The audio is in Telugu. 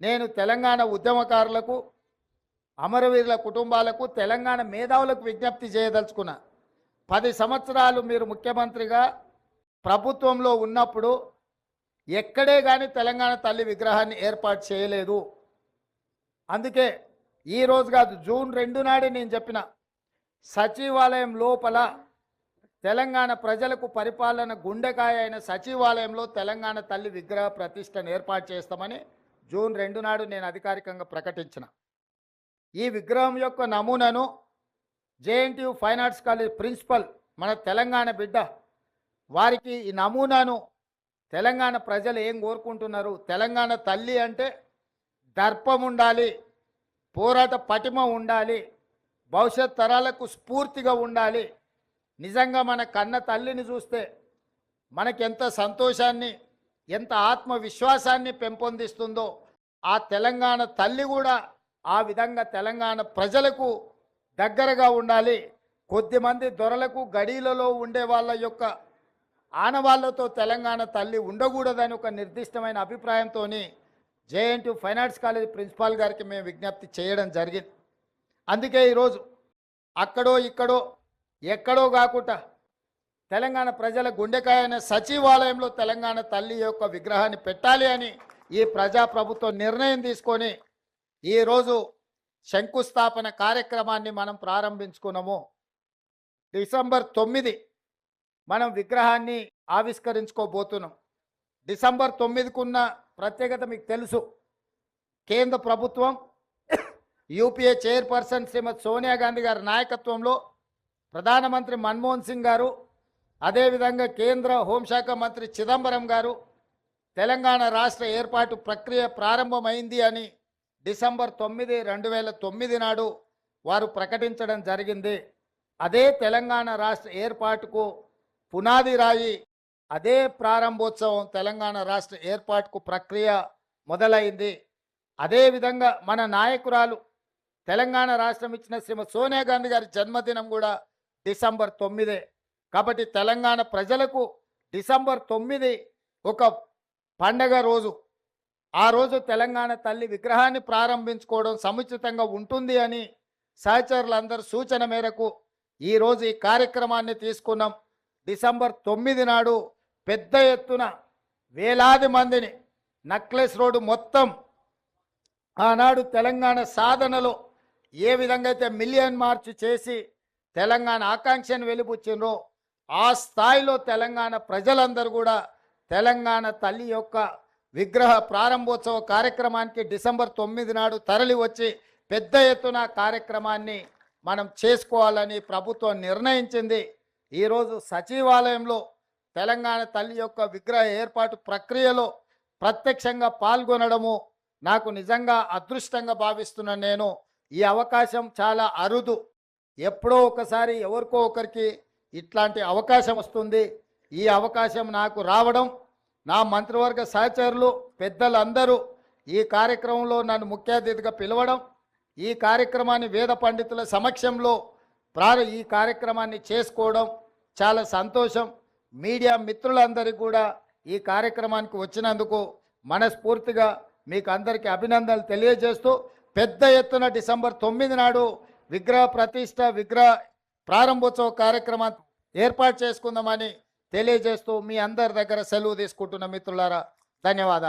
నేను తెలంగాణ ఉద్యమకారులకు అమరవీరుల కుటుంబాలకు తెలంగాణ మేధావులకు విజ్ఞప్తి చేయదలుచుకున్నా. పది సంవత్సరాలు మీరు ముఖ్యమంత్రిగా ప్రభుత్వంలో ఉన్నప్పుడు ఎక్కడే కానీ తెలంగాణ తల్లి విగ్రహాన్ని ఏర్పాటు చేయలేదు. అందుకే ఈరోజు కాదు జూన్ రెండు నాడే నేను చెప్పిన సచివాలయం లోపల తెలంగాణ ప్రజలకు పరిపాలన గుండెకాయ అయిన సచివాలయంలో తెలంగాణ తల్లి విగ్రహ ప్రతిష్టను ఏర్పాటు చేస్తామని జూన్ రెండు నాడు నేను అధికారికంగా ప్రకటించిన. ఈ విగ్రహం యొక్క నమూనాను JNTU fine arts college principal మన తెలంగాణ బిడ్డ వారికి ఈ నమూనాను తెలంగాణ ప్రజలు ఏం కోరుకుంటున్నారు? తెలంగాణ తల్లి అంటే దర్పం ఉండాలి పోరాట పటిమ ఉండాలి భవిష్యత్ తరాలకు స్ఫూర్తిగా ఉండాలి. నిజంగా మన కన్న తల్లిని చూస్తే మనకెంత సంతోషాన్ని ఎంత ఆత్మవిశ్వాసాన్ని పెంపొందిస్తుందో ఆ తెలంగాణ తల్లి కూడా ఆ విధంగా తెలంగాణ ప్రజలకు దగ్గరగా ఉండాలి. కొద్దిమంది దొరలకు గడీలలో ఉండే వాళ్ళ యొక్క ఆనవాళ్ళతో తెలంగాణ తల్లి ఉండకూడదని ఒక నిర్దిష్టమైన అభిప్రాయంతో JNT fine arts college principal గారికి మేము విజ్ఞప్తి చేయడం జరిగింది. అందుకే ఈరోజు అక్కడో ఇక్కడో ఎక్కడో కాకుండా తెలంగాణ ప్రజల గుండెకాయ అనే సచివాలయంలో తెలంగాణ తల్లి యొక్క విగ్రహాన్ని పెట్టాలి అని ఈ ప్రజాప్రభుత్వం నిర్ణయం తీసుకొని ఈరోజు శంకుస్థాపన కార్యక్రమాన్ని మనం ప్రారంభించుకున్నాము. డిసెంబర్ తొమ్మిది మనం విగ్రహాన్ని ఆవిష్కరించుకోబోతున్నాం. డిసెంబర్ తొమ్మిదికున్న ప్రత్యేకత మీకు తెలుసు. కేంద్ర ప్రభుత్వం యూపీఏ చైర్పర్సన్ శ్రీమతి సోనియా గాంధీ గారి నాయకత్వంలో ప్రధానమంత్రి మన్మోహన్ సింగ్ గారు అదేవిధంగా కేంద్ర హోంశాఖ మంత్రి చిదంబరం గారు తెలంగాణ రాష్ట్ర ఏర్పాటు ప్రక్రియ ప్రారంభమైంది అని డిసెంబర్ తొమ్మిది రెండు వేల తొమ్మిది నాడు వారు ప్రకటించడం జరిగింది. అదే తెలంగాణ రాష్ట్ర ఏర్పాటుకు పునాది రాయి అదే ప్రారంభోత్సవం తెలంగాణ రాష్ట్ర ఏర్పాటుకు ప్రక్రియ మొదలైంది. అదేవిధంగా మన నాయకురాలు తెలంగాణ రాష్ట్రం ఇచ్చిన శ్రీమతి సోనియా గాంధీ గారి జన్మదినం కూడా డిసెంబర్ తొమ్మిదే. కాబట్టి తెలంగాణ ప్రజలకు డిసెంబర్ తొమ్మిది ఒక పండగ రోజు. ఆ రోజు తెలంగాణ తల్లి విగ్రహాన్ని ప్రారంభించుకోవడం సముచితంగా ఉంటుంది అని సహచరులందరి సూచన మేరకు ఈరోజు ఈ కార్యక్రమాన్ని తీసుకున్నాం. డిసెంబర్ తొమ్మిది నాడు పెద్ద ఎత్తున వేలాది మందిని నక్లెస్ రోడ్డు మొత్తం ఆనాడు తెలంగాణ సాధనలో ఏ విధంగా అయితే మిలియన్ మార్చ్ చేసి తెలంగాణ ఆకాంక్షను వెలిపుచ్చినో ఆ స్థాయిలో తెలంగాణ ప్రజలందరూ కూడా తెలంగాణ తల్లి యొక్క విగ్రహ ప్రారంభోత్సవ కార్యక్రమానికి డిసెంబర్ తొమ్మిది నాడు తరలి వచ్చి పెద్ద ఎత్తున కార్యక్రమాన్ని మనం చేసుకోవాలని ప్రభుత్వం నిర్ణయించింది. ఈరోజు సచివాలయంలో తెలంగాణ తల్లి యొక్క విగ్రహ ఏర్పాటు ప్రక్రియలో ప్రత్యక్షంగా పాల్గొనడము నాకు నిజంగా అదృష్టంగా భావిస్తున్న నేను. ఈ అవకాశం చాలా అరుదు. ఎప్పుడో ఒకసారి ఎవరికో ఒకరికి ఇట్లాంటి అవకాశం వస్తుంది. ఈ అవకాశం నాకు రావడం నా మంత్రివర్గ సహచరులు పెద్దలందరూ ఈ కార్యక్రమంలో నన్ను ముఖ్య అతిథిగా పిలవడం ఈ కార్యక్రమాన్ని వేద పండితుల సమక్షంలో ప్రార ఈ కార్యక్రమాన్ని చేసుకోవడం చాలా సంతోషం. మీడియా మిత్రులందరికీ కూడా ఈ కార్యక్రమానికి వచ్చినందుకు మనస్ఫూర్తిగా మీకు అందరికీ అభినందనలు తెలియజేస్తూ పెద్ద ఎత్తున డిసెంబర్ తొమ్మిది నాడు విగ్రహ ప్రతిష్ట విగ్రహ ప్రారంభోత్సవ కార్యక్రమాన్ని ఏర్పాటు చేసుకుందామని తెలియజేస్తూ మీ అందరి దగ్గర సెలవు తీసుకుంటున్న మిత్రులారా ధన్యవాదాలు.